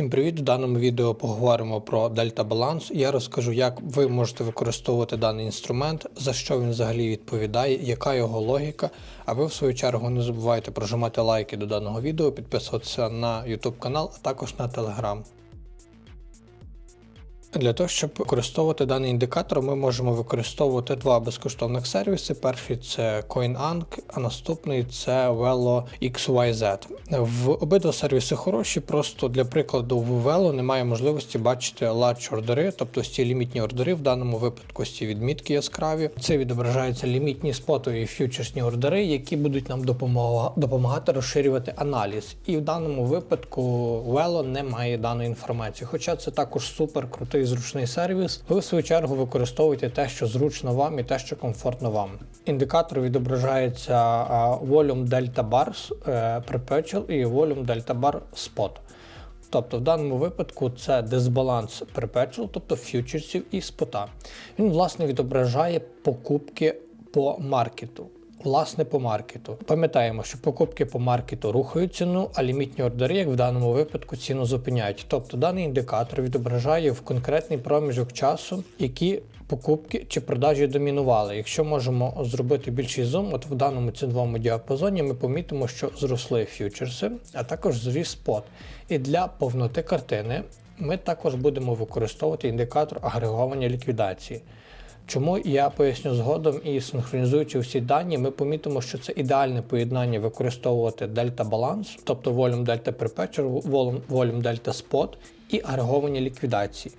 Всім привіт! В даному відео поговоримо про дельта баланс. Я розкажу, як ви можете використовувати даний інструмент, за що він взагалі відповідає, яка його логіка. А ви в свою чергу не забувайте прожимати лайки до даного відео, підписуватися на YouTube канал, а також на Telegram. Для того, щоб використовувати даний індикатор, ми можемо використовувати два безкоштовних сервіси. Перший це CoinAnk, а наступний це Velo XYZ. В обидва сервіси хороші, просто для прикладу в Velo немає можливості бачити large ордери, тобто ці лімітні ордери, в даному випадку ці відмітки яскраві. Це відображаються лімітні спотові і ф'ючерсні ордери, які будуть нам допомагати розширювати аналіз. І в даному випадку Velo не має даної інформації. Хоча це також супер крутий зручний сервіс. Ви в свою чергу використовуєте те, що зручно вам, і те, що комфортно вам. Індикатор відображається Volume Delta Bars е, Perpetual і Volume Delta Bar Spot. Тобто в даному випадку це дисбаланс perpetual, тобто фьючерсів і спота. Він власне відображає покупки по маркету. Власне, по маркету. Пам'ятаємо, що покупки по маркету рухають ціну, а лімітні ордери, як в даному випадку, ціну зупиняють. Тобто даний індикатор відображає в конкретний проміжок часу, які покупки чи продажі домінували. Якщо можемо зробити більший зум, от в даному ціновому діапазоні ми помітимо, що зросли фьючерси, а також зріс спот. І для повноти картини ми також будемо використовувати індикатор агреговання ліквідації. Чому я поясню згодом і синхронізуючи всі дані, ми помітимо, що це ідеальне поєднання використовувати дельта баланс, тобто volume дельта perpetual, volume- дельта spot і агреговані ліквідації.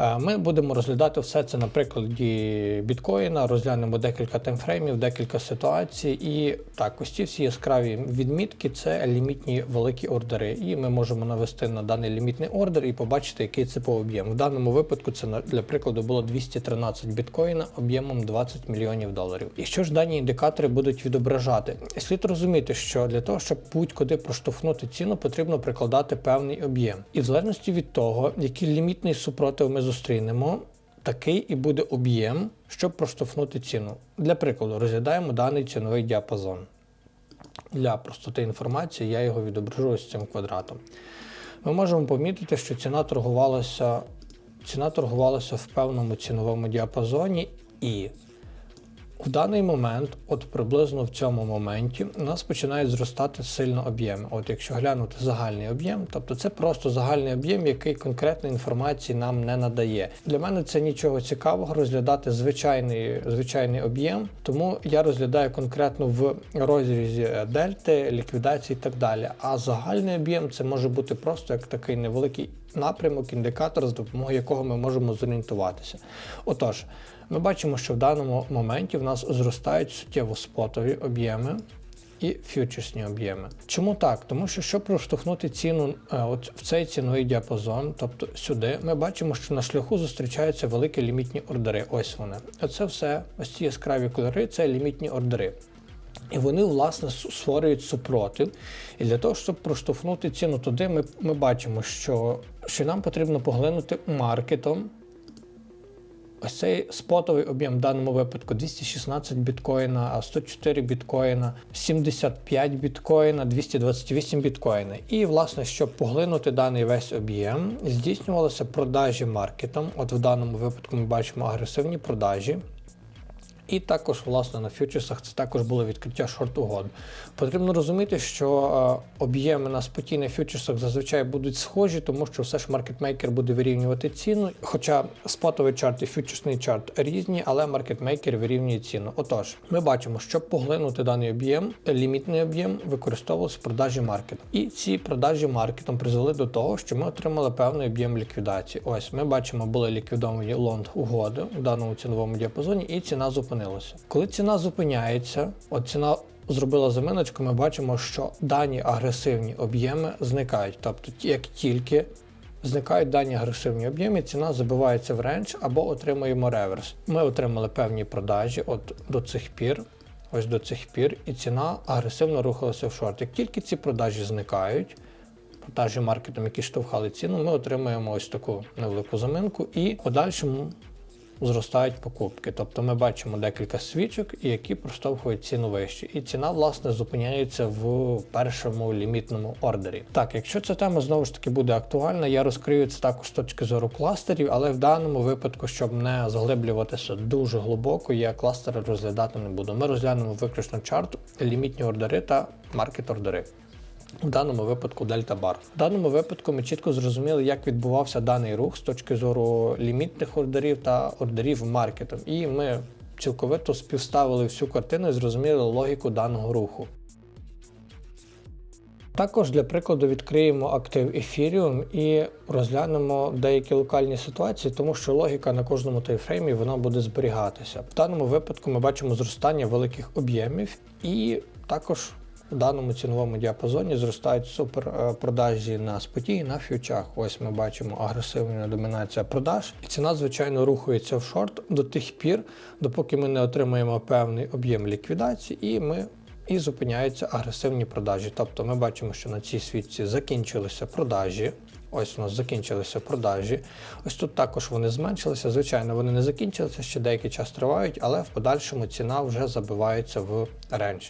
Е, Ми будемо розглядати все це на прикладі біткоїна, розглянемо декілька таймфреймів, декілька ситуацій. І так, ось ці всі яскраві відмітки це лімітні великі ордери. І ми можемо навести на даний лімітний ордер і побачити, який це по об'єму. В даному випадку це для прикладу було 213 біткоїна об'ємом 20 мільйонів доларів. І що ж дані індикатори будуть відображати? Слід розуміти, що для того, щоб будь-куди проштовхнути ціну, потрібно прикладати певний об'єм. І в залежності від того, який лімітний супротив ми зустрінемо, такий і буде об'єм, щоб проштовхнути ціну. Для прикладу, розглядаємо даний ціновий діапазон. Для простоти інформації я його відображу ось цим квадратом. Ми можемо помітити, що ціна торгувалася, ціна торгувалася в певному ціновому діапазоні і в даний момент, от приблизно в цьому моменті, у нас починають зростати сильно об'єми. От якщо глянути загальний об'єм, тобто це просто загальний об'єм, який конкретної інформації нам не надає. Для мене це нічого цікавого розглядати звичайний, звичайний об'єм, тому я розглядаю конкретно в розрізі е, дельти, ліквідації і так далі. А загальний об'єм це може бути просто як такий невеликий напрямок, індикатор, з допомогою якого ми можемо зорієнтуватися. Отож, ми бачимо, що в даному моменті в нас зростають суттєво спотові об'єми і фьючерсні об'єми. Чому так? Тому що щоб проштовхнути ціну е, от в цей ціновий діапазон, тобто сюди, ми бачимо, що на шляху зустрічаються великі лімітні ордери. Ось вони. Оце все, ось ці яскраві кольори, це лімітні ордери. І вони, власне, створюють супротив. І для того, щоб проштовхнути ціну туди, ми, ми бачимо, що, що нам потрібно поглинути маркетом Ось цей спотовий об'єм в даному випадку 216 біткоїна, 104 біткоїна, 75 біткоїна, 228 біткоїна. І, власне, щоб поглинути даний весь об'єм, здійснювалися продажі маркетом. От в даному випадку ми бачимо агресивні продажі. І також, власне, на фьючерсах це також було відкриття шорт-угод. Потрібно розуміти, що е, об'єми на споті на фьючерсах зазвичай будуть схожі, тому що все ж маркетмейкер буде вирівнювати ціну. Хоча спотовий чарт і фьючерсний чарт різні, але маркетмейкер вирівнює ціну. Отож, ми бачимо, щоб поглинути даний об'єм, лімітний об'єм використовувався продажі маркетом. І ці продажі маркетом призвели до того, що ми отримали певний об'єм ліквідації. Ось ми бачимо, були ліквідовані лонг угоди у даному ціновому діапазоні, і ціна зупинилася. Коли ціна зупиняється, от ціна зробила заминочку, ми бачимо, що дані агресивні об'єми зникають. Тобто, як тільки зникають дані агресивні об'єми, ціна забивається в рендж або отримуємо реверс. Ми отримали певні продажі от до цих пір. Ось до цих пір, і ціна агресивно рухалася в шорт. Як тільки ці продажі зникають, продажі маркетом, які штовхали ціну, ми отримуємо ось таку невелику заминку, і в подальшому зростають покупки. Тобто ми бачимо декілька свічок, які проштовхують ціну вище. І ціна, власне, зупиняється в першому лімітному ордері. Так, якщо ця тема знову ж таки буде актуальна, я розкрию це також з точки зору кластерів, але в даному випадку, щоб не заглиблюватися дуже глибоко, я кластери розглядати не буду. Ми розглянемо виключно чарт, лімітні ордери та маркет ордери. В даному випадку Дельта Бар. В даному випадку ми чітко зрозуміли, як відбувався даний рух з точки зору лімітних ордерів та ордерів маркетом. І ми цілковито співставили всю картину і зрозуміли логіку даного руху. Також для прикладу відкриємо актив Ethereum і розглянемо деякі локальні ситуації, тому що логіка на кожному таймфреймі вона буде зберігатися. В даному випадку ми бачимо зростання великих об'ємів і також у даному ціновому діапазоні зростають суперпродажі на споті і на фьючах. Ось ми бачимо агресивна домінація продаж. І ціна, звичайно, рухається в шорт до тих пір, допоки ми не отримаємо певний об'єм ліквідації, і ми і зупиняються агресивні продажі. Тобто ми бачимо, що на цій світці закінчилися продажі. Ось у нас закінчилися продажі. Ось тут також вони зменшилися. Звичайно, вони не закінчилися, ще деякий час тривають, але в подальшому ціна вже забивається в рендж.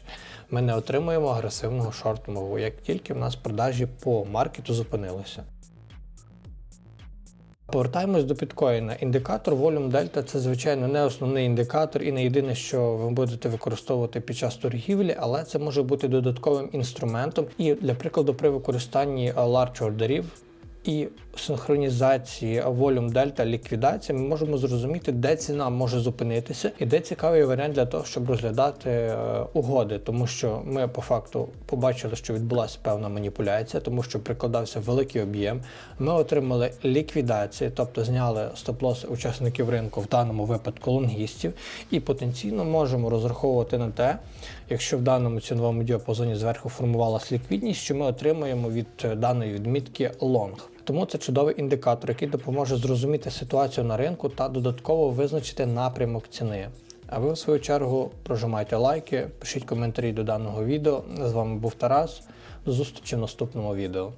Ми не отримуємо агресивного шорт-мову, як тільки в нас продажі по маркету зупинилися. Повертаємось до біткоїна. Індикатор Volume Delta це, звичайно, не основний індикатор і не єдине, що ви будете використовувати під час торгівлі, але це може бути додатковим інструментом. І для прикладу, при використанні large ордерів і синхронізації Volume Delta ліквідації ми можемо зрозуміти, де ціна може зупинитися, і де цікавий варіант для того, щоб розглядати е, угоди, тому що ми по факту побачили, що відбулася певна маніпуляція, тому що прикладався великий об'єм. Ми отримали ліквідації, тобто зняли стоп-лоси учасників ринку, в даному випадку лонгістів, і потенційно можемо розраховувати на те, якщо в даному ціновому діапазоні зверху формувалася ліквідність, що ми отримуємо від е, даної відмітки лонг. Тому це чудовий індикатор, який допоможе зрозуміти ситуацію на ринку та додатково визначити напрямок ціни. А ви, в свою чергу, прожимайте лайки, пишіть коментарі до даного відео. З вами був Тарас. До зустрічі в наступному відео.